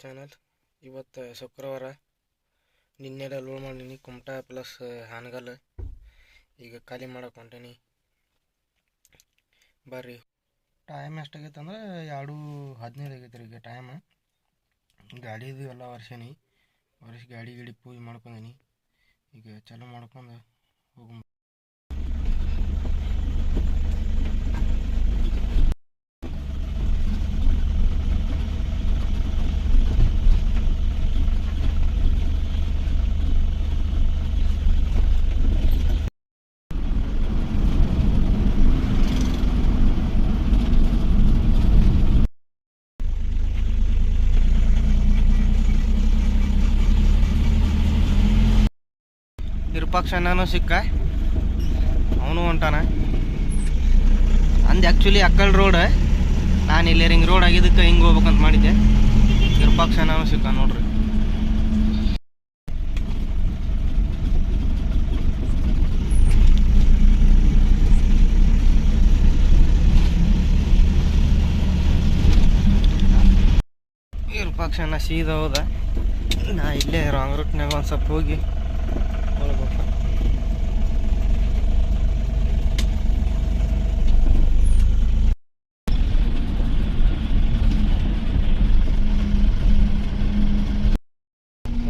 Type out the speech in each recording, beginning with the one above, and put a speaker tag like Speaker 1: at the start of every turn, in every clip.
Speaker 1: Channel ಇವತ್ತು ಶುಕ್ರವಾರ ನಿನ್ನೆ ಲೋಡ್ ಮಾಡೀನಿ ಕುಮಟಾ ಪ್ಲಸ್ ಹಾನಗಲ್ ಈಗ ಖಾಲಿ ಮಾಡಕ್ಕೆ ಹೊಂಟೀನಿ. ಬರ್ರಿ. ಟೈಮ್ ಎಷ್ಟಾಗೈತೆ ಅಂದ್ರೆ ಎರಡು ಹದಿನೈದು ಆಗೈತೆ ರೀ ಈಗ ಟೈಮ್ ಗಾಡಿದು ಎಲ್ಲ ವರ್ಷನಿ ವರ್ಷ ಗಾಡಿ ಗಿಡಿ ಪೂಜೆ ಮಾಡ್ಕೊಂಡೀನಿ. ಈಗ ಚಾಲೂ ಮಾಡ್ಕೊಂಡು ಹೋಗ ವಿರೂಪಾಕ್ಷಣ್ಣನೂ ಸಿಕ್ಕ. ಅವನು ಹೊಂಟಾನ. ಅಂದು ಆ್ಯಕ್ಚುಲಿ ಅಕ್ಕಲ್ ರೋಡ್ ನಾನು ಇಲ್ಲಿ ರಿಂಗ್ ರೋಡ್ ಆಗಿದ್ದಕ್ಕೆ ಹಿಂಗೆ ಹೋಗ್ಬೇಕಂತ ಮಾಡಿದ್ದೆ. ವಿರೂಪಾಕ್ಷಣ್ಣನೂ ಸಿಕ್ಕ ನೋಡ್ರಿ. ವಿರೂಪಾಕ್ಷಣ್ಣ ಸೀದಾ ಹೋದ. ನಾ ಇಲ್ಲೇ ರಾಂಗ್ ರೂಟ್ನಾಗ ಒಂದು ಸ್ವಲ್ಪ ಹೋಗಿ ಹೋಗ್ಬೇಕು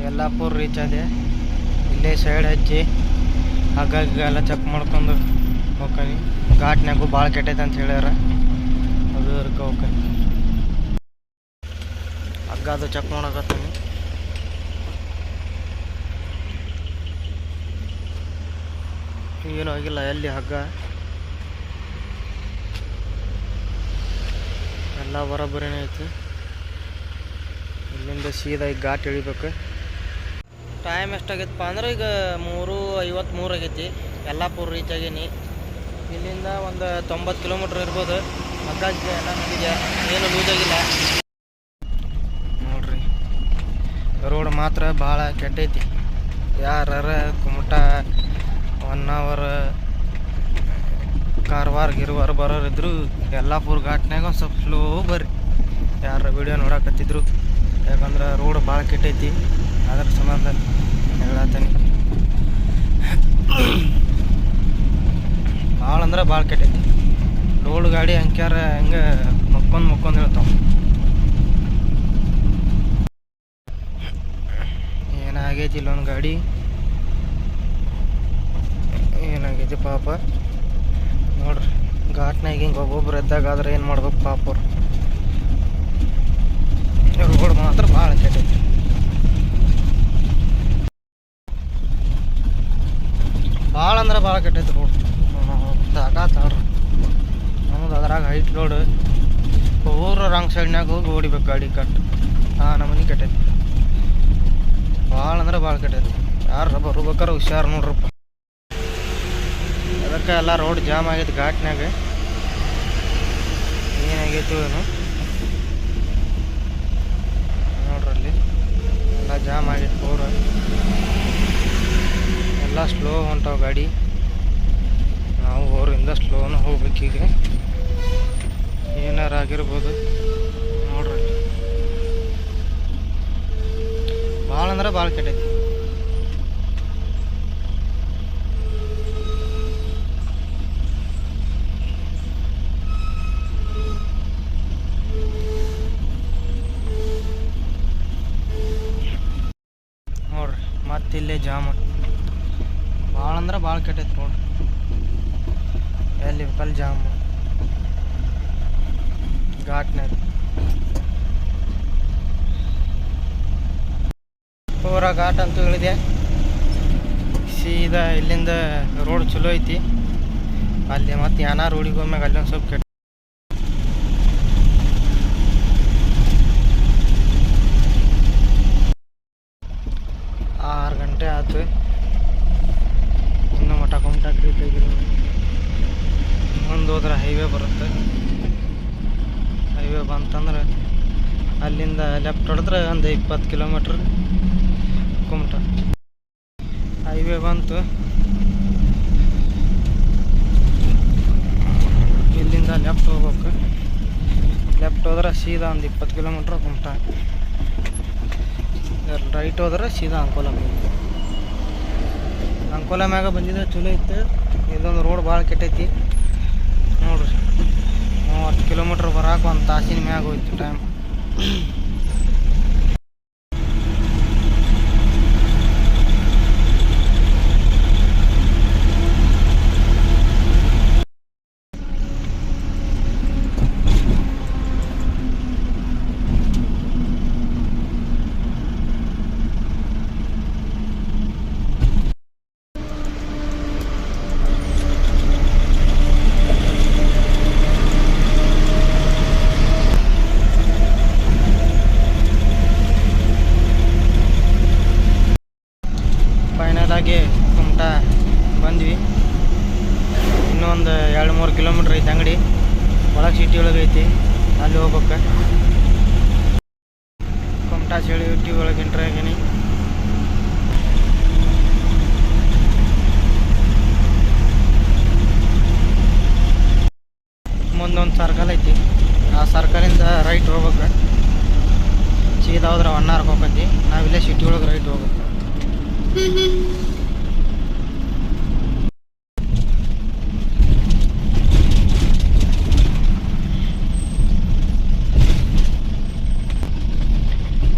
Speaker 1: ಯಲ್ಲಾಪುರ ರೀಚ್ ಆದೆ. ಇಲ್ಲೇ ಸೈಡ್ ಹಚ್ಚಿ, ಹಾಗಾಗಿ ಎಲ್ಲ ಚೆಕ್ ಮಾಡ್ಕೊಂಡು ಹೋಗಿ ಘಾಟ್ನಾಗೂ ಭಾಳ ಕೆಟ್ಟೈತೆ ಅಂತ ಹೇಳ್ಯಾರ. ಅದು ಅದಕ್ಕೆ ಹೋಗಿ ಹಗ್ಗ ಅದು ಚೆಕ್ ಮಾಡಕತ್ತೀನಿ. ಏನೂ ಆಗಿಲ್ಲ, ಎಲ್ಲಿ ಹಗ್ಗ? ಎಲ್ಲ ಬರೋಬ್ಬರಿನೇ ಐತಿ. ಇಲ್ಲಿಂದ ಸೀದಾ ಈಗ ಘಾಟ್ ಇಳಿಬೇಕು. ಟೈಮ್ ಎಷ್ಟಾಗೈತಪ್ಪ ಅಂದ್ರೆ ಈಗ ಮೂರು ಐವತ್ತು ಮೂರು ಆಗೈತಿ. ಯಲ್ಲಾಪುರ ರೀಚ್ ಆಗೀನಿ. ಇಲ್ಲಿಂದ ಒಂದು ತೊಂಬತ್ತು ಕಿಲೋಮೀಟ್ರ್ ಇರ್ಬೋದು. ಗಿಗ್ಗ ಎಲ್ಲ ನಡಿದೆ ಏನು ಲೂಸ್ ಆಗಿಲ್ಲ. ನೋಡ್ರಿ ರೋಡ್ ಮಾತ್ರ ಭಾಳ ಕೆಟ್ಟೈತಿ. ಯಾರ ಕುಮಟ ಒನ್ ಅವರ್ ಕಾರವಾರ, ಗಿರ್ವಾರ ಬರೋರಿದ್ರು ಯಲ್ಲಾಪುರ ಘಾಟ್ನಾಗ ಒಂದು ಸ್ವಲ್ಪ ಸ್ಲೋ ಬರ್ರಿ. ಯಾರ ವಿಡಿಯೋ ನೋಡಕತ್ತಿದ್ರು. ಯಾಕಂದ್ರೆ ರೋಡ್ ಭಾಳ ಕೆಟ್ಟೈತಿ. ಅದ್ರ ಸಂಬಂಧ ಹೇಳತ್ತೀನಿ ಭಾಳ ಅಂದ್ರೆ ಭಾಳ ಕೆಟ್ಟೈತಿ. ರೋಡ್ ಗಾಡಿ ಅಂಕ್ಯಾರ ಹಂಗೆ ಮಕ್ಕೊಂದು ಮಕ್ಕೊಂದು ಹೇಳ್ತಾವ. ಏನಾಗೈತಿ ಇಲ್ಲೊಂದು ಗಾಡಿ? ಏನಾಗೈತಿ ಪಾಪ? ನೋಡ್ರಿ, ಘಾಟ್ನಾಗ ಹಿಂಗೆ ಒಬ್ಬೊಬ್ರು ಎದ್ದಾಗಾದ್ರೆ ಏನು ಮಾಡ್ಬೇಕು ಪಾಪ ರೋಡ್ ಮಾತ್ರ ಭಾಳ ಕೆಟ್ಟೈತಿ ಅಂದ್ರೆ ಭಾಳ ಕೆಟ್ಟೈತೆ ರೋಡ್ ತಾಕಾತಾಡ್ರಿ ನಮ್ದು ಅದ್ರಾಗ ಹೈಟ್ ರೋಡ್ ಪೂರ ರಾಂಗ್ ಸೈಡ್ನಾಗ ಹೋಗಿ ಓಡಿಬೇಕು ಗಾಡಿ ಕಟ್ ಹಾಂ ನಮ್ಮನೆ ಕೆಟ್ಟೈತಿ. ಭಾಳ ಅಂದ್ರೆ ಭಾಳ ಕೆಟ್ಟೈತಿ. ಯಾರು ಬರ್ಬೇಕಾರೆ ಹುಷಾರು ನೋಡ್ರಪ್ಪ. ಅದಕ್ಕೆ ಎಲ್ಲ ರೋಡ್ ಜಾಮ್ ಆಗೈತಿ ಘಾಟ್ನಾಗ ಏನಾಗೈತು ಏನು. ನೋಡ್ರಲ್ಲಿ ಎಲ್ಲ ಜಾಮ್ ಆಗೈತಿ ಪೂರ. ಎಲ್ಲ ಸ್ಲೋ ಹೊಂಟಾವ ಗಾಡಿ. ನಾವು ಅವರಿಂದ ಸ್ಲೋನ ಹೋಗ್ಬೇಕೀಗ ಏನಾರು ಆಗಿರ್ಬೋದು. ನೋಡ್ರಿ. ಭಾಳ ಅಂದ್ರೆ ಭಾಳ ಕೆಟ್ಟೈತಿ ನೋಡ್ರಿ ಮತ್ತಿಲ್ಲೇ ಜಾಮ ಭಾಳ ಅಂದ್ರೆ ಭಾಳ ಕೆಟ್ಟೈತಿ ನೋಡ್ರಿ ಎಲ್ಲಿ ಕಲ್ ಜಾಮು ಘಾಟ್ನಾಗ ಪೂರ ಘಾಟ್ ಅಂತೂ ಇಳಿದೆ ಸೀದಾ ಇಲ್ಲಿಂದ ರೋಡ್ ಚಲೋ ಐತಿ. ಅಲ್ಲಿ ಮತ್ತೆ ಯಾನ ರೋಡಿಗೆ ಹೋದ್ಮ್ಯಾಗ ಅಲ್ಲಿ ಒಂದು ಸ್ವಲ್ಪ ಕೆಟ್ಟ ಆರು ಗಂಟೆ ಆಯ್ತು ಇನ್ನೂ ಮಠ ಕುಮಟಾಕ್ರಿ ಮುಂದೆ ಹೋದ್ರೆ ಹೈವೇ ಬರುತ್ತೆ. ಹೈವೇ ಬಂತಂದ್ರೆ ಅಲ್ಲಿಂದ ಲೆಫ್ಟ್ ಹೊಡೆದ್ರೆ ಒಂದು ಇಪ್ಪತ್ತು ಕಿಲೋಮೀಟ್ರ್ ಕುಮಟ ಹೈವೇ ಬಂತು ಇಲ್ಲಿಂದ ಲೆಫ್ಟ್ ಹೋಗ್ಬೇಕು ಲೆಫ್ಟ್ ಹೋದ್ರೆ ಸೀದಾ ಒಂದು ಇಪ್ಪತ್ತು ಕಿಲೋಮೀಟ್ರ್ ಕುಮಟ ರೈಟ್ ಹೋದ್ರೆ ಸೀದಾ ಅಂಕೋಲ ಅಂಕೋಲ ಮ್ಯಾಗ ಬಂದಿದ್ರೆ ಚಲೋ ಇತ್ತು ಇದೊಂದು ರೋಡ್ ಭಾಳ ಕೆಟ್ಟೈತಿ. ನೋಡ್ರಿ, ಮೂವತ್ತು ಕಿಲೋಮೀಟ್ರ್ ಬರಾಕ ಒಂದು ತಾಸಿನ ಮ್ಯಾಗ ಹೋಯ್ತು ಟೈಮ್ ಫೈನಲ್ ಆಗಿ ಕುಮಟಾ ಬಂದ್ವಿ ಇನ್ನೊಂದು ಎರಡು ಮೂರು ಕಿಲೋಮೀಟ್ರ್ ಐತೆ ಅಂಗಡಿ ಒಳಗೆ ಸಿಟಿ ಒಳಗೆ ಐತಿ ಅಲ್ಲಿ ಹೋಗ್ಬೇಕು ಕುಮಟಾ ಸಿಟಿ ಒಳಗೆ ಎಂಟ್ರ್ ಆಗೀನಿ ಮುಂದೊಂದು ಸರ್ಕಲ್ ಐತಿ ಆ ಸರ್ಕಲಿಂದ ರೈಟ್ ಹೋಗ್ಬೇಕು ಸೀದಾ ಹೋದ್ರೆ ಒನ್ ಅವರ್ಗೆ ಹೋಗತಿ ನಾವಿಲ್ಲೇ ಸಿಟಿ ಒಳಗೆ ರೈಟ್ ಹೋಗ್ಬೇಕು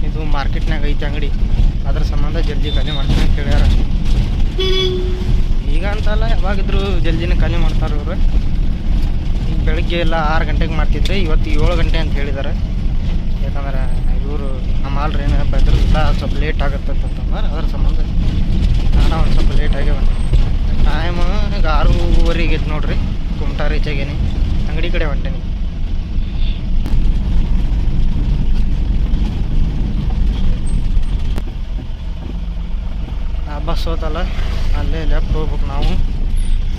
Speaker 1: ಇದು ಮಾರ್ಕೆಟ್ನಾಗ ಐತೆ ಅಂಗಡಿ. ಅದ್ರ ಸಂಬಂಧ ಜಲ್ದಿ ಖಾಲಿ ಮಾಡ್ತೀನಿ ಕೇಳ್ಯಾರ ಈಗ ಅಂತಲ್ಲ, ಯಾವಾಗಿದ್ರು ಜಲ್ದಿನ ಖಾಲಿ ಮಾಡ್ತಾರ ಇವರು ಬೆಳಗ್ಗೆ ಎಲ್ಲ ಆರು ಗಂಟೆಗೆ ಮಾಡ್ತಿದ್ರೆ ಇವತ್ತು ಏಳು ಗಂಟೆ ಅಂತ ಹೇಳಿದ್ದಾರೆ ಯಾಕಂದ್ರೆ ಇವರು ನಮ್ಮ ಆಲ್ರಿ ಏನು ಬೆದ್ರಿಲ್ಲ ಸ್ವಲ್ಪ ಲೇಟ್ ಆಗುತ್ತೆ ಅಂತಂದ್ರೆ ಅದ್ರ ಸಂಬಂಧ ನಾನು ಒಂದು ಸ್ವಲ್ಪ ಲೇಟಾಗಿ ಬಂದೆ. ಟೈಮ್ ಈಗ ಆರೂವರೆಗೆ ಇದ್ದು ನೋಡ್ರಿ, ಕುಮಟಾ ರೀಚ್ ಆಗೇನಿ, ಅಂಗಡಿ ಕಡೆ ಹೊಂಟೇನಿ. ಬಸ್ ಹೋತಲ್ಲ, ಅಲ್ಲೇ ಲೆಫ್ಟ್ ಹೋಗ್ಬೇಕು ನಾವು.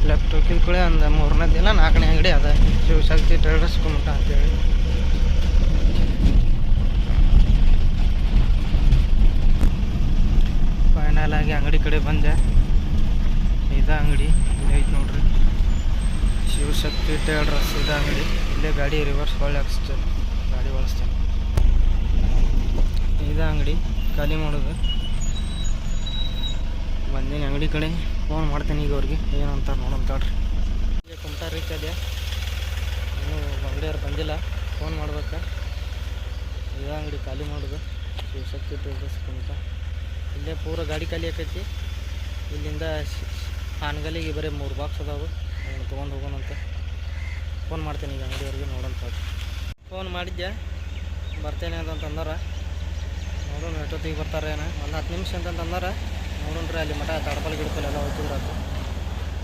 Speaker 1: ಲೆಫ್ಟ್ ಹೋಗಿದ ಕೂಡಲೇ ಒಂದು ಮೂರನೇ ದಿನ ನಾಲ್ಕನೇ ಅಂಗಡಿ ಅದ. ಶಿವಶಕ್ತಿ ಟ್ರೇಡರ್ಸ್ ಕುಮಟ ಅಂತೇಳಿ. ಫೈನಲ್ ಆಗಿ ಅಂಗಡಿ ಕಡೆ ಬಂದೆ. ಇದ ಅಂಗಡಿ ಇಲ್ಲೇ ಐತೆ ನೋಡ್ರಿ. ಶಿವಶಕ್ತಿ ಟ್ರೇಡರ್ಸ್ ಇದ ಅಂಗಡಿ. ಇಲ್ಲೇ ಗಾಡಿ ರಿವರ್ಸ್ ಹೊಳ್ಳಿ ಹಾಕ್ಸ್ತೇನೆ. ಗಾಡಿ ಬಳಸ್ತೇನೆ ಇದ ಅಂಗಡಿ, ಖಾಲಿ ಮಾಡೋದು. ಬಂದೀನಿ ಅಂಗಡಿ ಕಡೆ. ಫೋನ್ ಮಾಡ್ತೇನೆ ಈಗ ಅವ್ರಿಗೆ. ಏನಂತ ನೋಡೋಣ ತಡ್ರಿ. ಈಗ ಕುಮಟಾ ರೀಚ್ ಅದೇ ಇನ್ನೂ ಅಂಗಡಿಯವ್ರು ಬಂದಿಲ್ಲ. ಫೋನ್ ಮಾಡ್ಬೇಕು. ಇದ ಅಂಗಡಿ ಖಾಲಿ ಮಾಡೋದು. ಶಿವಶಕ್ತಿ ಟ್ರೇಡರ್ಸ್ ಕುಮಟಾ. ಇಲ್ಲೇ ಪೂರ ಗಾಡಿ ಖಾಲಿ ಆಕೈತಿ. ಇಲ್ಲಿಂದ ಹಾನ್ಗಲಿಗೆ ಬರೀ ಮೂರು ಬಾಕ್ಸ್ ಅದಾವು. ಅದನ್ನು ತೊಗೊಂಡು ಹೋಗೋಣಂತ ಫೋನ್ ಮಾಡ್ತೀನಿ ಈಗ ಅಂಗಡಿಯವ್ರಿಗೆ ನೋಡೋಣ ಫೋನ್ ಮಾಡಿದ್ದೆ ಬರ್ತೇನೆ ಅಂತಂದ್ರೆ ನೋಡೋಣ ಎಷ್ಟೊತ್ತಿಗೆ ಬರ್ತಾರೆ ಏನೋ. ಒಂದು ಹತ್ತು ನಿಮಿಷ ಅಂತಂದ್ರೆ ನೋಡೋಣ್ರಿ ಅಲ್ಲಿ ಮಠ ತಡಪಲ್ ಗಿಡಪಲ್ ಎಲ್ಲ ಹೋಗ್ತಿದ್ರು. ಅದು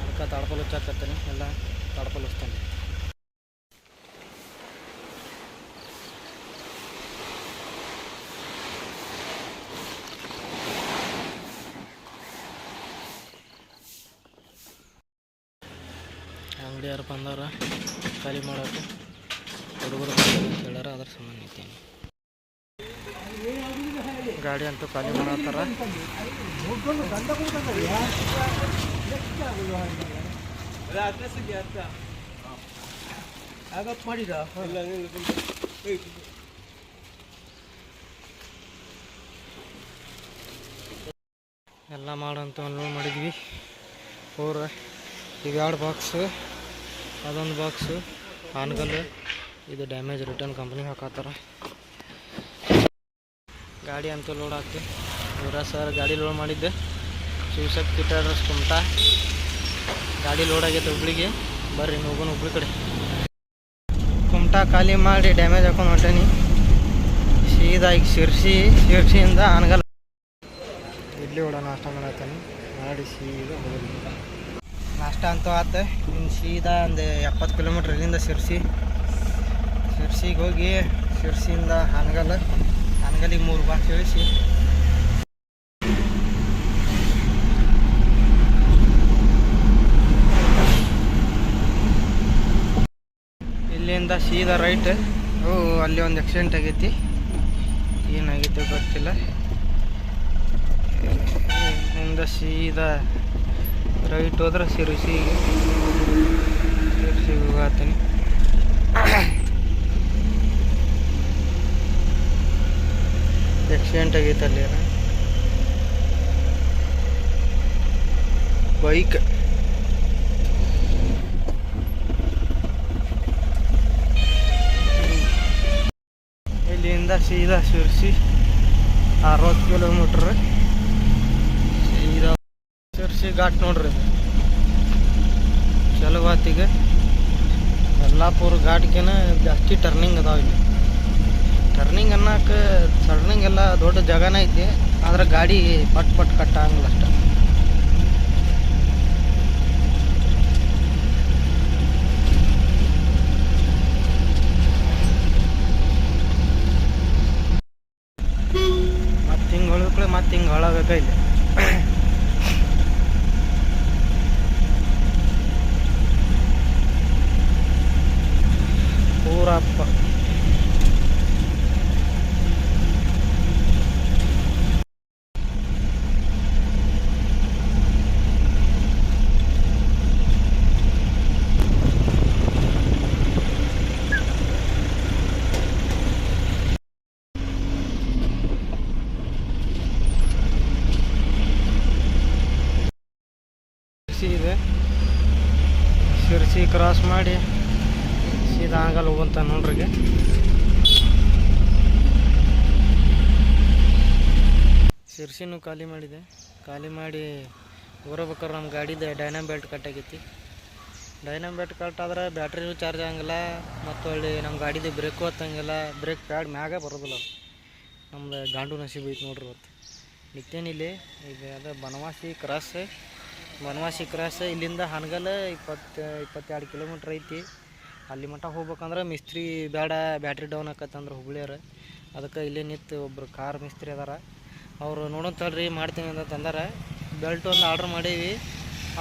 Speaker 1: ಅದಕ್ಕೆ ತಡಪಲ್ ಹುಚ್ಚಾಕತ್ತೀನಿ. ಎಲ್ಲ ತಡಪಲ್ ಹಚ್ತೇನೆ. ಅಂಗಡಿಯವ್ರು ಬಂದಾರ ಖಾಲಿ ಮಾಡೋಕೆ ಹುಡುಗರು ಅಂತ ಹೇಳ್ಯಾರ, ಅದ್ರ ಸಂಬಂಧ ನಿಂತೀನಿ ಗಾಡಿ ಅಂತೂ ಖಾಲಿ ಮಾಡತ್ತಾರ ಮಾಡಿದ ಎಲ್ಲ ಮಾಡಂತ ಲೋಡ್ ಮಾಡಿದ್ವಿ. ಈಗ ಎರಡು ಬಾಕ್ಸು ಅದೊಂದು ಬಾಕ್ಸು ಆನ್ಗಲ್ ಇದು ಡ್ಯಾಮೇಜ್ ರಿಟರ್ನ್ ಕಂಪ್ನಿ ಹಾಕತ್ತಾರ. ಗಾಡಿ ಅಂತೂ ಲೋಡ್ ಆಗ್ತಿ ಇವರ ಸರ್ ಗಾಡಿ ಲೋಡ್ ಮಾಡಿದ್ದೆ. ಶಿವಶಕ್ತಿ ಟ್ರೇಡರ್ಸ್ ಕುಮಟಾ. ಗಾಡಿ ಲೋಡ್ ಆಗೈತೆ ಹುಬ್ಳಿಗೆ. ಬರ್ರಿ ಹೋಗೋಣ ಹುಬ್ಳಿ ಕಡೆ. ಕುಮಟಾ ಖಾಲಿ ಮಾಡಿ ಡ್ಯಾಮೇಜ್ ಹಾಕೊಂಡು ಹೊಂಟೇನಿ. ಸೀದಾ ಈಗ ಶಿರ್ಸಿ, ಶಿರ್ಸಿಯಿಂದ ಆನ್ಗಲ್. ಇಡ್ಲಿ ವಡ ನಾಷ್ಟ ಮಾಡತ್ತೀನಿ ಮಾಡಿ ಸೀದಾ ಹೋಗಿ ನಾಷ್ಟ ಅಂತೂ ಆತು. ಇನ್ನು ಸೀದಾ ಒಂದು ಎಪ್ಪತ್ತು ಕಿಲೋಮೀಟ್ರ್ ಇಲ್ಲಿಂದ ಶಿರ್ಸಿ. ಶಿರ್ಸಿಗೆ ಹೋಗಿ ಶಿರ್ಸಿಯಿಂದ ಹಾನಗಲ್. ಹನಗಲಿಗೆ ಮೂರು ಬಾಕ್ಸ್ ಇಳಿಸಿ ಇಲ್ಲಿಂದ ಸೀದಾ ರೈಟ್ ಓ, ಅಲ್ಲಿ ಒಂದು ಆಕ್ಸಿಡೆಂಟ್ ಆಗೈತಿ. ಏನಾಗೈತೆ ಗೊತ್ತಿಲ್ಲ. ಇಲ್ಲಿಂದ ಸೀದಾ ರೈಟ್ ಹೋದ್ರೆ ಶಿರ್ಸಿಗೆ ಶಿರ್ಸಿಗೆ ಹೋಗತ್ತೀನಿ ಆಕ್ಸಿಡೆಂಟ್ ಆಗೈತೆ ಅಲ್ಲಿ ಬೈಕ್ ಇಲ್ಲಿಂದ ಸೀದಾ ಶಿರ್ಸಿ ಅರವತ್ತು ಕಿಲೋಮೀಟ್ರ್ ಶಿರ್ಸಿ ಘಾಟ್ ನೋಡ್ರಿ ಚಲವಾತಿಗೆ ಯಲ್ಲಾಪುರ ಘಾಟ್ಗಿನ ಜಾಸ್ತಿ ಟರ್ನಿಂಗ್ ಅದಾವ ಇಲ್ಲಿ. ಟರ್ನಿಂಗ್ ಅನ್ನಕ್ಕೆ ಟರ್ನಿಂಗ್ ಎಲ್ಲ ದೊಡ್ಡ ಜಾಗನೇ ಐತಿ. ಆದ್ರೆ ಗಾಡಿ ಪಟ್ ಪಟ್ ಕಟ್ಟ ಅಷ್ಟೆ. ಮತ್ತೆ ಹಿಂಗೆ ಹೊಳ್ಬೇಕಳೆ ಮತ್ತೆ ಹಿಂಗೆ ಹೊಳಬೇಕ ಇಲ್ಲಿ. ಪೂರಪ್ಪ ಶಿರ್ಸಿ ಇದೆ ಶಿರ್ಸಿ ಕ್ರಾಸ್ ಮಾಡಿ ಸೀದಾ ಆಗಲ್ಲ ಹೋಗುವಂತ ನೋಡ್ರಿಗೆ ಶಿರ್ಸಿನೂ ಖಾಲಿ ಮಾಡಿದೆ. ಖಾಲಿ ಮಾಡಿ ಬರಬೇಕಾದ್ರೆ ನಮ್ಮ ಗಾಡಿದ ಡೈನಾಮ್ ಬೆಲ್ಟ್ ಕಟ್ ಆಗೈತಿ. ಡೈನಾಮ್ ಬೆಲ್ಟ್ ಕಟ್ ಆದ್ರೆ ಬ್ಯಾಟ್ರಿನೂ ಚಾರ್ಜ್ ಆಗಂಗಿಲ್ಲ, ಮತ್ತು ಒಳ್ಳೆ ನಮ್ಮ ಗಾಡಿದು ಬ್ರೇಕು ಹತ್ತಂಗಿಲ್ಲ, ಬ್ರೇಕ್ ಪ್ಯಾಡ್ ಮ್ಯಾಗೆ ಬರೋದಿಲ್ಲ ಅದು. ನಮ್ದು ಗಾಂಡು ನಸೀಬು ಐತಿ ನೋಡ್ರಿ ಇವತ್ತು. ನಿತ್ಯನಿಲ್ಲಿ ಈಗ ಅದು ಬನವಾಸಿ ಕ್ರಾಸ್ ಬನವಾಸಿ ಕ್ರಾಸ್ ಇಲ್ಲಿಂದ ಹನಗಲ್ ಇಪ್ಪತ್ತು, ಇಪ್ಪತ್ತೆರಡು ಕಿಲೋಮೀಟ್ರ್ ಐತಿ. ಅಲ್ಲಿ ಮಟ್ಟ ಹೋಗ್ಬೇಕಂದ್ರೆ ಮಿಸ್ತ್ರಿ ಬೇಡ ಬ್ಯಾಟ್ರಿ ಡೌನ್ ಆಕತ್ತಂದ್ರೆ ಹುಬ್ಳಿಯರ. ಅದಕ್ಕೆ ಇಲ್ಲೇ ನಿಂತು ಒಬ್ಬರು ಕಾರ್ ಮಿಸ್ತ್ರಿ ಅದಾರ. ಅವರು ನೋಡೋಣ ತಡ್ರಿ, ಮಾಡ್ತೀನಿ ಅಂತ ತಂದಾರ. ಬೆಲ್ಟ್ ಒಂದು ಆರ್ಡ್ರ್ ಮಾಡೀವಿ.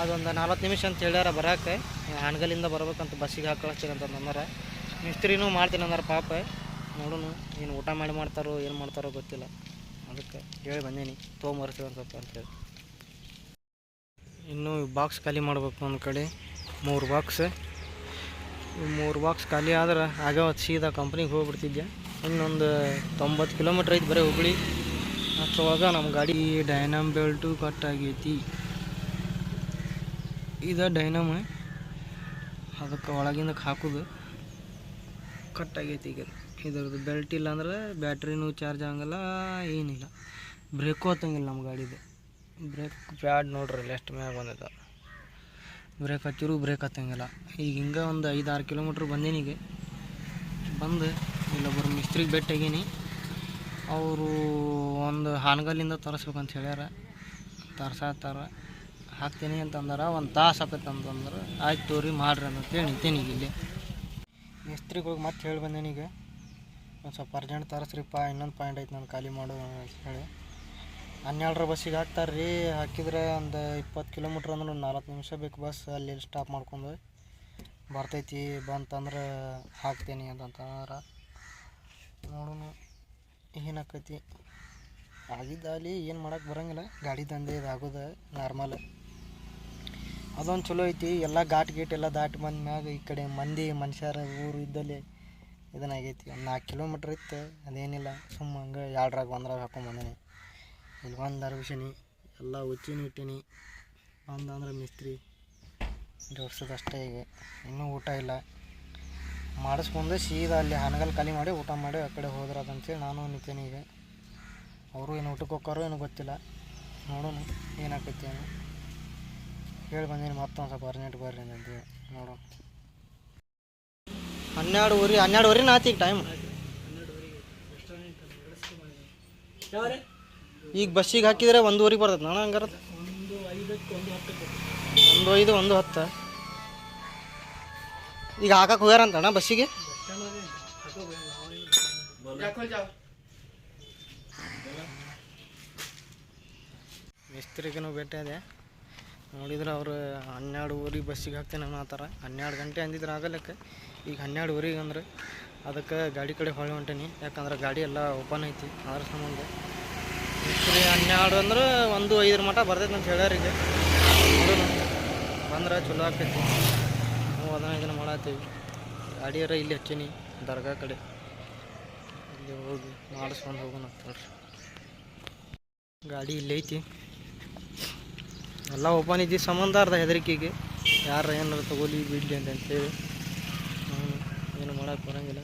Speaker 1: ಅದೊಂದು ನಲ್ವತ್ತು ನಿಮಿಷ ಅಂತ ಹೇಳ್ಯಾರ ಬರೋಕೆ. ಹ್ಯಾಂಡ್ಗಲಿಂದ ಬರ್ಬೇಕಂತ ಬಸ್ಸಿಗೆ ಹಾಕಿ ಕಳಿಸ್ತೀನಿ ಅಂತ ಮಿಸ್ತ್ರಿನೂ ಮಾಡ್ತೀನಿ ಅಂದಾರ ಪಾಪ. ನೋಡೋಣ ಏನು ಊಟ ಮಾಡಿ ಮಾಡ್ತಾರೋ, ಏನು ಮಾಡ್ತಾರೋ ಗೊತ್ತಿಲ್ಲ. ಅದಕ್ಕೆ ಹೇಳಿ ಬಂದೀನಿ. ತೊಗೊಂಬರ್ತೀವಿ ಅಂತ ಅಂತೇಳಿ ಇನ್ನು ಬಾಕ್ಸ್ ಖಾಲಿ ಮಾಡ್ಬೇಕು ಒಂದು ಕಡೆ. ಮೂರು ಬಾಕ್ಸ್ ಮೂರು ಬಾಕ್ಸ್ ಖಾಲಿ ಆದ್ರೆ ಆಗ ಸೀದಾ ಕಂಪ್ನಿಗೆ ಹೋಗ್ಬಿಡ್ತಿದ್ದೆ. ಇನ್ನೊಂದು ತೊಂಬತ್ತು ಕಿಲೋಮೀಟ್ರ್ ಐತಿ ಬರೀ ಹುಬ್ಳಿ. ಅಷ್ಟರೊಳಗೆ ನಮ್ಮ ಗಾಡಿ ಡೈನಮ್ ಬೆಲ್ಟು ಕಟ್ ಆಗೈತಿ. ಇದು ಡೈನಮ್ ಅದಕ್ಕೆ ಒಳಗಿಂದ ಹಾಕೋದು. ಕಟ್ ಆಗೈತಿ ಈಗ. ಇದ್ರದ್ದು ಬೆಲ್ಟ್ ಇಲ್ಲ ಅಂದ್ರೆ ಬ್ಯಾಟ್ರಿನೂ ಚಾರ್ಜ್ ಆಗಲ್ಲ ಏನಿಲ್ಲ. ಬ್ರೇಕು ಹತ್ತಂಗಿಲ್ಲ ನಮ್ಮ ಗಾಡಿದು. ಬ್ರೇಕ್ ಪ್ಯಾಡ್ ನೋಡ್ರಿ ಇಲ್ಲಿ ಎಷ್ಟು ಮ್ಯಾಗ ಬಂದದ. ಬ್ರೇಕ್ ಹಚ್ಚಿರು ಬ್ರೇಕ್ ಹತ್ತಂಗಿಲ್ಲ. ಈಗ ಹಿಂಗೆ ಒಂದು ಐದು ಆರು ಕಿಲೋಮೀಟ್ರ್ ಈಗ. ಬಂದು ಇಲ್ಲೊಬ್ಬರು ಮಿಸ್ತ್ರಿಗೆ ಭೇಟಿಯಾಗೀನಿ ಅವರು ಒಂದು ಹಾನಗಲ್ಲಿಂದ ತರಿಸ್ಬೇಕಂತ ಹೇಳ್ಯಾರ. ತರ್ಸಾತಾರ ಹಾಕ್ತೀನಿ ಅಂತಂದಾರ, ಒಂದು ತಾಸು ಆಕತ್ತೆ ಅಂತಂದ್ರೆ. ಆಯ್ತು ತೋರಿ ಮಾಡ್ರಿ ಅಂತ ಹೇಳಿ ಈಗ ಇಲ್ಲಿ. ಮಿಸ್ತ್ರಿಗಳಿಗೆ ಮತ್ತೆ ಹೇಳಿ ಬಂದೇನೀಗ ಒಂದು ಸ್ವಲ್ಪ ಅರ್ಜೆಂಟ್ ತರಿಸ್ರಿಪ್ಪ, ಇನ್ನೊಂದು ಪಾಯಿಂಟ್ ಐತೆ ನಾನು ಖಾಲಿ ಮಾಡು ಅಂತ ಹೇಳಿ. ಹನ್ನೆರಡರ ಬಸ್ಸಿಗೆ ಹಾಕ್ತಾರೆ ರೀ. ಹಾಕಿದ್ರೆ ಒಂದು ಇಪ್ಪತ್ತು ಕಿಲೋಮೀಟ್ರ್ ಅಂದ್ರೆ ಒಂದು ನಾಲ್ಕು ನಿಮಿಷ ಬೇಕು ಬಸ್. ಅಲ್ಲಿ ಸ್ಟಾಪ್ ಮಾಡ್ಕೊಂಡು ಬರ್ತೈತಿ. ಬಂತಂದ್ರೆ ಹಾಕ್ತೀನಿ ಅಂತಂತಂದ್ರೆ ನೋಡೋಣ. ಏನಾಕೈತಿ ಆಗಿದ್ದಾಗಲಿ ಏನು ಮಾಡೋಕ್ಕೆ ಬರಂಗಿಲ್ಲ. ಗಾಡಿ ದಂಧೆ ಇದಾಗೋದು ನಾರ್ಮಲ್ ಅದೊಂದು ಚಲೋ ಐತಿ. ಎಲ್ಲ ಘಾಟ್ ಗೀಟ್ ಎಲ್ಲ ದಾಟಿ ಬಂದ ಮ್ಯಾಗ ಈ ಕಡೆ ಮಂದಿ, ಮನುಷ್ಯರ ಊರು ಇದ್ದಲ್ಲಿ ಇದನ್ನಾಗೈತಿ ಒಂದು ನಾಲ್ಕು ಕಿಲೋಮೀಟ್ರ್ ಇತ್ತು, ಅದೇನಿಲ್ಲ. ಸುಮ್ಮ ಹಂಗೆ ಎರಡ್ರಾಗ ಒಂದ್ರಾಗ ಹಾಕೊಂಡ್ ಬಂದೀನಿ. ಇಲ್ಲಿ ಒಂದು ಎಲ್ಲ ಉಚ್ಚಿನ ಇಟ್ಟೀನಿ. ಬಂದಂದ್ರೆ ಮಿಸ್ತ್ರಿ ಜೋಡ್ಸೋದು ಅಷ್ಟೇ ಈಗ. ಇನ್ನೂ ಊಟ ಇಲ್ಲ. ಮಾಡಿಸ್ಕೊಂಡು ಸೀದಾ ಅಲ್ಲಿ ಹನಗಲ್ ಖಾಲಿ ಮಾಡಿ ಊಟ ಮಾಡಿ ಆ ಕಡೆ ಹೋದ್ರ ಅಂತೇಳಿ ನಾನು ನಿಂತೇನೆ ಈಗ. ಅವರು ಏನು ಊಟಕ್ಕೆ ಹೋಗ್ತಾರೋ ಏನೂ ಗೊತ್ತಿಲ್ಲ. ನೋಡೋಣ ಏನಾಕೈತಿ ಏನು ಹೇಳಿ ಬಂದೀನಿ ಮತ್ತೊಂದು ಸ್ವಲ್ಪ ಅರ್ಜೆಂಟ್ ಬರ್ರಿ ಅಂತೇಳಿ ನೋಡೋಣ. ಹನ್ನೆರಡುವರೆ ಹನ್ನೆರಡುವರೆನ ಆತು ಈಗ ಟೈಮ್ ಈಗ ಬಸ್ಸಿಗೆ ಹಾಕಿದ್ರೆ ಒಂದೂವರೆಗೆ ಬರ್ತದೆ. ನಾನು ಹಂಗಾರ ಒಂದು ಐದು, ಒಂದು ಹತ್ತು. ಈಗ ಹಾಕಕ್ಕೆ ಹೋಗ್ಯಾರಂತಣ್ಣ ಬಸ್ಸಿಗೆ? ಮಿಸ್ತ್ರಿಗೂ ಭೇಟಿ ಅದೇ ನೋಡಿದ್ರೆ ಅವರು ಹನ್ನೆರಡುವರೆ ಬಸ್ಸಿಗೆ ಹಾಕ್ತೇನೆ ಅನ್ನೋ ಥರ. ಹನ್ನೆರಡು ಗಂಟೆ ಅಂದಿದ್ರೆ ಆಗಲಕ್ಕೆ. ಈಗ ಹನ್ನೆರಡುವರೆಗೆ ಅಂದ್ರೆ ಅದಕ್ಕೆ ಗಾಡಿ ಕಡೆ ಹೊಳೆ ಹೊಂಟೇನಿ. ಯಾಕಂದ್ರೆ ಗಾಡಿ ಎಲ್ಲ ಓಪನ್ ಐತಿ. ಅದ್ರ ಸಂಬಂಧ ಹನ್ನೆರಡು ಅಂದ್ರೆ ಒಂದು ಐದರ ಮಟ ಬರ್ತೈತೆ ಅಂತ ಹೇಳ್ಯಾರ ಈಗ. ನೋಡೋಣ. ಬಂದ್ರೆ ಚಲೋ ಆಗ್ತೈತಿ ನಾವು ಅದನ್ನ ಇದನ್ನು ಮಾಡತ್ತೀವಿ ಗಾಡಿಯಾರ ಇಲ್ಲಿ ಹಚ್ಚೀನಿ, ದರ್ಗಾ ಕಡೆ. ಇಲ್ಲಿ ಹೋಗಿ ಮಾಡಿಸ್ಕೊಂಡು ಹೋಗೋಣ ಅಂತ ಗಾಡಿ ಐತಿ. ಎಲ್ಲ ಓಪನ್ ಇದ್ದಿ ಸಂಬಂಧ ಅರ್ಧ ಹೆದರಿಕೆಗೆ. ಯಾರು ಏನಾರು ತಗೋಲಿ, ಬಿಡ್ಲಿ ಅಂತ ಅಂತೇಳಿ. ಏನು ಮಾಡೋಕೆ ಬರೋಂಗಿಲ್ಲ.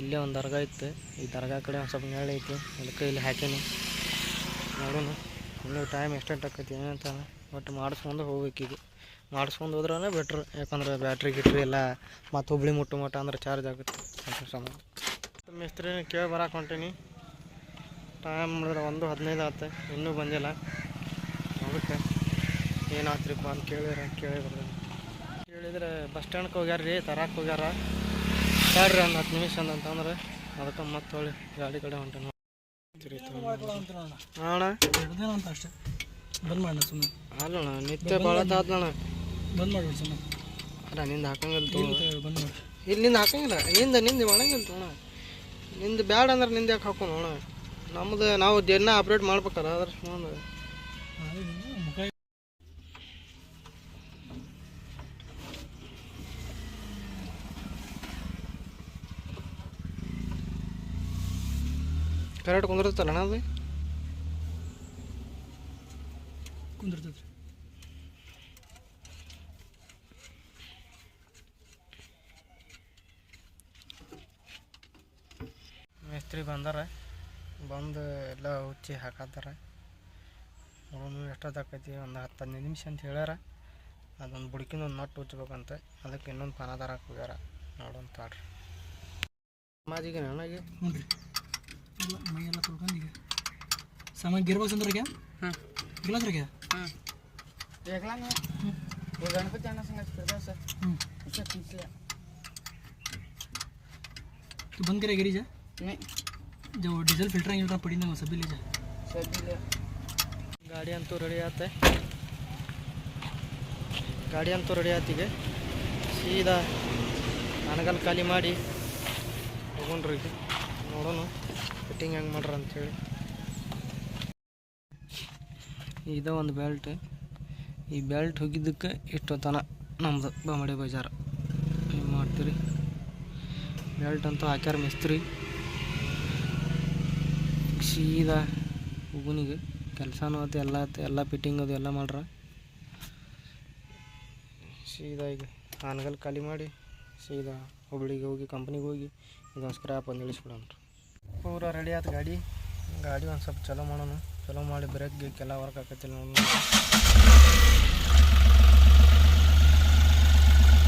Speaker 1: ಇಲ್ಲೇ ಒಂದು ದರ್ಗಾ ಇತ್ತು. ಈ ದರ್ಗಾ ಕಡೆ ಒಂದು ಸ್ವಲ್ಪ ನೆರಳು ಐತಿ. ಅದಕ್ಕೆ ಇಲ್ಲಿ ಹಾಕೀನಿ. ನೋಡೋಣ ಇನ್ನೂ ಟೈಮ್ ಎಷ್ಟೆಂಟ್ ಆಕೈತಿ ಏನಂತ ಬಟ್ ಮಾಡಿಸ್ಕೊಂಡು ಹೋಗ್ಬೇಕೀಗ ಮಾಡಿಸ್ಕೊಂಡು ಹೋದ್ರೆ ಬೆಟ್ರ್ ಯಾಕಂದ್ರೆ ಬ್ಯಾಟ್ರಿ ಗಿಟ್ರಿ ಎಲ್ಲ ಮತ್ತು ಹುಬ್ಳಿ ಮುಟ್ಟು ಮಟ್ಟ ಅಂದ್ರೆ ಚಾರ್ಜ್ ಆಗುತ್ತೆ. ಮಿಸ್ತ್ರಿ ಕೇಳಿ ಬರಕ್ಕೆ ಹೊಂಟೀನಿ. ಟೈಮ್ ನೋಡಿದ್ರೆ ಒಂದು ಹದಿನೈದು ಆಯ್ತು ಇನ್ನೂ ಬಂದಿಲ್ಲ. ಅದಕ್ಕೆ ಏನಾತ್ರಿಪ್ಪ ಅಂತ ಕೇಳಿದ್ರೆ, ಕೇಳಿ ಬರ್ತೀನಿ. ಕೇಳಿದ್ರೆ ಬಸ್ ಸ್ಟ್ಯಾಂಡ್ಗೆ ಹೋಗ್ಯಾರ ರೀ ತರಕ್ಕೆ ಹೋಗ್ಯಾರ. ತಡ್ರಿ ಒಂದು ಹತ್ತು ನಿಮಿಷ ಅಂತಂದ್ರೆ, ಅದಕ್ಕೆ ಮತ್ತೆ ಹೊಳ್ಳಿ ಗಾಡಿ ಕಡೆ ಹೊಂಟೇನಿ. ಅಣ್ಣ
Speaker 2: ಹಿಡ್ದೇನ ಅಂತ ಅಷ್ಟೇ ಬಂದ್ ಮಾಡೋಣ ಸುಮ್ಮನೆ
Speaker 1: ಅಲ್ಲಣ್ಣ ನಿತ್ಯ ಭಾಳ
Speaker 2: ಬಂದ್ ಮಾಡ್ಬೇಡಿ ಸುಮ್ಮನೆ
Speaker 1: ಅಲ್ಲ ನಿಂದ ಹಾಕಂಗಿಲ್ಲ ತಗೋ.
Speaker 2: ಬಂದ್ ಮಾಡಿ.
Speaker 1: ಇಲ್ಲಿ ನಿಂದ ಹಾಕಂಗಿಲ್ಲ. ನಿಂದ ನಿಂದ ಅಣ್ಣ. ನಿಂದ ಬ್ಯಾಡ ಅಂದ್ರೆ ನಿಂದ ಯಾಕೆ ಹಾಕೋಣ ಅಣ್ಣ? ನಮ್ದು ನಾವು ದಿನ ಆಪ್ರೇಟ್ ಮಾಡ್ಬೇಕಲ್ಲ ಅದ್ರ ಸಂಬಂಧ
Speaker 2: ಮುಖ
Speaker 1: ಕರೆಕ್ಟ್ ಕುಂದಿರ್ತಲ್ಲ ಅಣ್ಣ ಅದು
Speaker 2: ಕುಂದಿರ್ತೈತೆ
Speaker 1: ಮೇಸ್ತ್ರಿ ಬಂದಾರೆ ಬಂದು ಎಲ್ಲ ಹುಚ್ಚಿ ಹಾಕತ್ತಾರ ನೋಡೋಣ ಎಷ್ಟೊತ್ತಾಕೈತಿ ಒಂದು ಹತ್ತು ಹದಿನೈದು ನಿಮಿಷ ಅಂತ ಹೇಳ್ಯಾರ ಅದೊಂದು ಬುಡಕಿನ ಒಂದು ನಟ್ಟು ಉಚ್ಬೇಕಂತ ಅದಕ್ಕೆ ಇನ್ನೊಂದು ಪಾನದಾರ ಹಾಕ್ಯಾರ ನೋಡೋಣ ತಾಡ್ರಿ ಮಾದಿಗೆ ನನಗೆ
Speaker 2: ಹ್ಞೂ ರೀ ಎಲ್ಲ ಮೈ ಎಲ್ಲ ತೊಳ್ಕೊಂಡು ಈಗ ಸಾಮಾನು ಗಿರ್ ಬಾಕ್ಸ್ ಅಂದ್ರೆ
Speaker 1: ಹಾಂ
Speaker 2: ಗಿಲಾದ್ರಾಗ
Speaker 1: ಹಾಂ गणपती आणा सांगायचं सर
Speaker 2: हम्म.
Speaker 1: अच्छा पिसल्या
Speaker 2: तू बंद करे गिरी जा
Speaker 1: नाही
Speaker 2: जो डीझल फिल्टर गिल्टर पडी ना सभी ले जा
Speaker 1: ಗಾಡಿ ಅಂತೂ ರೆಡಿ ಆತೆ ಗಾಡಿ ಅಂತೂ ರೆಡಿ ಆತಿಗೆ ಸೀದಾ ಅನಗಲ್ ಖಾಲಿ ಮಾಡಿ ಹೋಗೋಣ್ರಿ ಈಗ ನೋಡೋಣ ಫಿಟ್ಟಿಂಗ್ ಹೆಂಗೆ ಮಾಡ್ರ ಅಂಥೇಳಿ ಇದು ಒಂದು ಬೆಲ್ಟ್ ಈ ಬೆಲ್ಟ್ ಹೋಗಿದ್ದಕ್ಕೆ ಇಷ್ಟೊತ್ತನ ನಮ್ಮದು ಬಮಡಿ ಬಜಾರ್. ಏನು ಮಾಡ್ತೀರಿ? ಬೆಲ್ಟ್ ಅಂತೂ ಹಾಕ್ಯಾರ ಮಿಸ್ತ್ರಿ. ಸೀದಾ ಹುಗುನಿಗೆ ಕೆಲಸನೂ ಆತು ಎಲ್ಲ ಆತು ಎಲ್ಲ ಫಿಟ್ಟಿಂಗ್ ಅದು ಎಲ್ಲ ಮಾಡ್ರ. ಸೀದಾ ಈಗ ಆನ್ಗಲ್ ಖಾಲಿ ಮಾಡಿ ಸೀದಾ ಹುಬ್ಳಿಗೆ ಹೋಗಿ ಕಂಪ್ನಿಗೆ ಹೋಗಿ ಇದೊಂದು ಸ್ಕ್ರ್ಯಾಪ್ ಒಂದು ಇಳಿಸ್ಬಿಡೋಣ ಪೂರ ರೆಡಿ ಆಯ್ತು ಗಾಡಿ. ಗಾಡಿ ಒಂದು ಸ್ವಲ್ಪ ಚಲೋ ಮಾಡೋಣ. ಚಲೋ ಮಾಡಿ ಬ್ರೇಕ್ ಎಲ್ಲ ವರ್ಕ್ ಆಕೈತಿಲ್ಲ ನೋಡೋಣ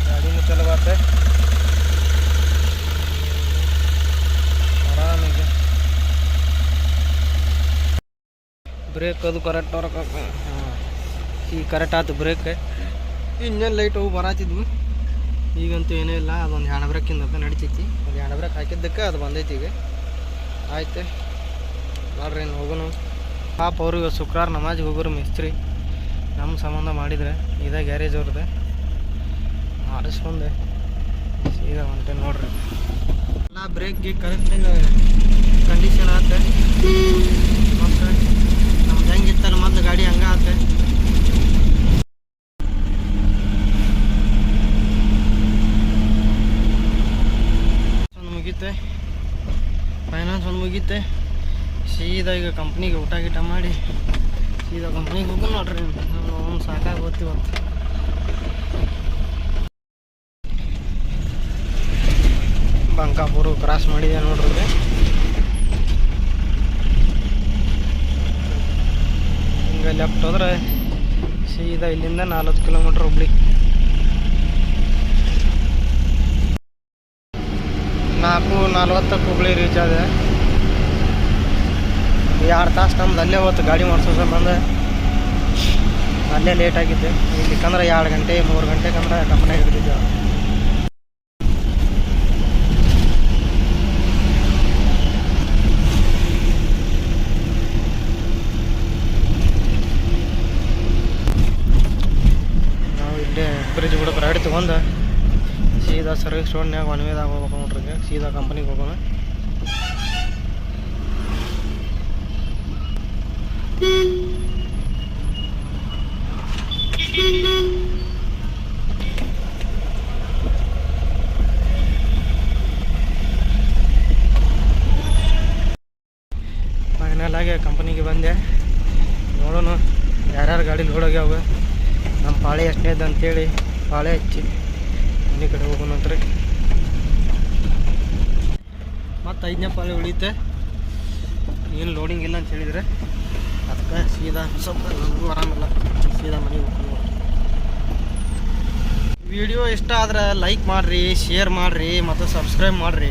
Speaker 1: ಗಾಡಿನೂ ಚಲೋ ಆತ ಆರಾಮಿಗೆ. ಬ್ರೇಕ್ ಅದು ಕರೆಕ್ಟ್ ವರ್ಕ್ ಹಾಂ ಈಗ ಕರೆಕ್ಟ್ ಆಯ್ತು ಬ್ರೇಕ್ ಇನ್ನೇನು ಲೈಟ್ ಹೋಗಿ ಬರತ್ತಿದ್ವು ಈಗಂತೂ ಏನೂ ಇಲ್ಲ, ಅದೊಂದು ಹ್ಯಾಂಡ್ ಬ್ರೇಕಿಂದ ನಡಿತೈತಿ. ಅದು ಹ್ಯಾಂಡ್ ಬ್ರೇಕ್ ಹಾಕಿದ್ದಕ್ಕೆ ಅದು ಬಂದೈತಿ ಈಗ. ಆಯ್ತು. ನೋಡ್ರಿ ಇನ್ನು ಹೋಗೋನು ಪಾಪ ಅವ್ರಿಗೆ ಶುಕ್ರವಾರ ನಮಾಜ್ಗೆ ಹೋಗೋರು ಮಿಸ್ತ್ರಿ. ನಮ್ಮ ಸಂಬಂಧ ಮಾಡಿದರೆ, ಇದೇ ಗ್ಯಾರೇಜ್ ಅವ್ರದ್ದು. ಮಾಡಿಸ್ಕೊಂಡೆ. ಸೀದಾ ಹೊಂಟೆ ನೋಡ್ರಿ. ಎಲ್ಲ ಬ್ರೇಕ್ ಗೀಕ್ ಕರೆಕ್ಟ್ ಕಂಡೀಷನ್ ಆತ. ಮತ್ತು ನಮ್ದು ಹೆಂಗಿತ್ತಲ್ಲ ಮೊದಲು ಗಾಡಿ ಹಂಗೆ ಆತ ಒಂದು ಮುಗೀತೆ ಫೈನಾನ್ಸ್ ಒಂದು ಮುಗೀತೆ. ಸೀದಾ ಈಗ ಕಂಪ್ನಿಗೆ ಊಟ ಗೀಟ ಮಾಡಿ, ಸೀದಾ ಕಂಪ್ನಿಗೆ ಹೋಗೋಣ ನೋಡ್ರಿ. ನಾವು ಸಾಕಾಗಿ ಇವತ್ತು ಬಂಕಾಪುರ ಕ್ರಾಸ್ ಮಾಡಿದೆ ನೋಡ್ರಿ. ಹಿಂಗೆ ಲೆಫ್ಟ್ ಹೋದ್ರೆ ಸೀದಾ ಇಲ್ಲಿಂದ ನಲ್ವತ್ತು ಕಿಲೋಮೀಟ್ರ್ ಹುಬ್ಳಿ. ನಾಲ್ಕು ನಲ್ವತ್ತಕ್ಕೆ ಹುಬ್ಳಿ ರೀಚ್ ಆದೆ. ಎರಡು ತಾಸು ನಮ್ದು ಅಲ್ಲೇ ಹೊತ್ತು ಗಾಡಿ ಮಾಡಿಸೋ ಸಂಬಂಧ ಅಲ್ಲೇ ಲೇಟ್ ಆಗಿದ್ದೆ. ಇಲ್ಲಿಕಂದ್ರೆ ಎರಡು ಗಂಟೆ, ಮೂರು ಗಂಟೆಗಂದ್ರೆ ಕಂಪನಿ ಹಿಡಿದಿದ್ದೆ. ನಾವು ಇಲ್ಲೇ ಬ್ರಿಡ್ಜ್ ಬಿಡಕ್ಕೆ ರೈಡ್ ತೊಗೊಂಡು, ಸೀದಾ ಸರ್ವಿಸ್ ರೋಡ್ನ್ಯಾಗ ಒನ್ ವೇದಾಗ ಹೋಗ್ಬೇಕು ನೋಡ್ರಿ. ಸೀದಾ ಕಂಪ್ನಿಗೆ ಹೋಗೋಣ ಫೈನಲ್ ಆಗಿ ಕಂಪ್ನಿಗೆ ಬಂದೆ ಯಾರ್ಯಾರು ಗಾಡಿ ಲೋಡ್ ಆಗ್ಯಾವ ನಮ್ಮ ಪಾಳೆ ಎಷ್ಟನೇದು ಅಂತೇಳಿ ಪಾಳೆ ಹಚ್ಚಿ ಮನೆ ಕಡೆ ಹೋಗೋಣಂತ್ರಿ ಮತ್ತು ಐದನೇ ಪಾಳೆ ಉಳಿತೆ ಏನು ಲೋಡಿಂಗ್ ಇಲ್ಲ ಅಂತ ಹೇಳಿದ್ರೆ ಅದಕ್ಕೆ ಸೀದಾ ಸ್ವಲ್ಪ ನಮಗೂ ಆರಾಮಿಲ್ಲ. ಸೀದಾ ಮನೆಗೆ ಹೋಗ್ತೀವಿ. ವಿಡಿಯೋ ಇಷ್ಟ ಆದ್ರೆ ಲೈಕ್ ಮಾಡಿರಿ ಶೇರ್ ಮಾಡಿರಿ, ಮತ್ತು ಸಬ್ಸ್ಕ್ರೈಬ್ ಮಾಡಿರಿ.